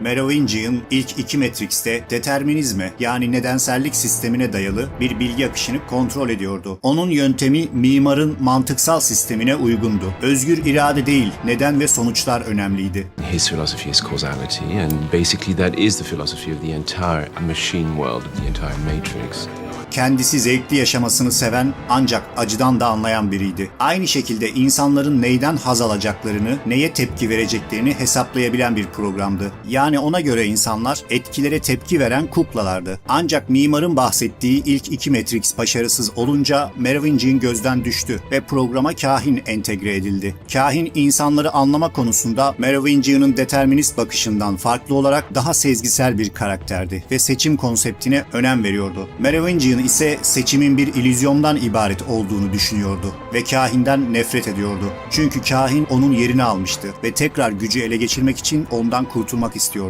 Merovingian ilk iki Matrix'te determinizme yani nedensellik sistemine dayalı bir bilgi akışını kontrol ediyordu. Onun yöntemi mimarın mantıksal sistemine uygundu. Özgür irade değil, neden ve sonuçlar önemliydi. His philosophy is causality, and basically that is the philosophy of the entire machine world, the entire matrix. Kendisi zevkli yaşamasını seven ancak acıdan da anlayan biriydi. Aynı şekilde insanların neyden haz alacaklarını, neye tepki vereceklerini hesaplayabilen bir programdı. Yani ona göre insanlar etkilere tepki veren kuklalardı. Ancak mimarın bahsettiği ilk iki Matrix başarısız olunca Merovingian gözden düştü ve programa kahin entegre edildi. Kahin insanları anlama konusunda Merovingian'ın determinist bakışından farklı olarak daha sezgisel bir karakterdi ve seçim konseptine önem veriyordu. Merovingian ise seçimin bir illüzyondan ibaret olduğunu düşünüyordu ve kahinden nefret ediyordu. Çünkü kahin onun yerini almıştı ve tekrar gücü ele geçirmek için ondan kurtulmak istiyordu.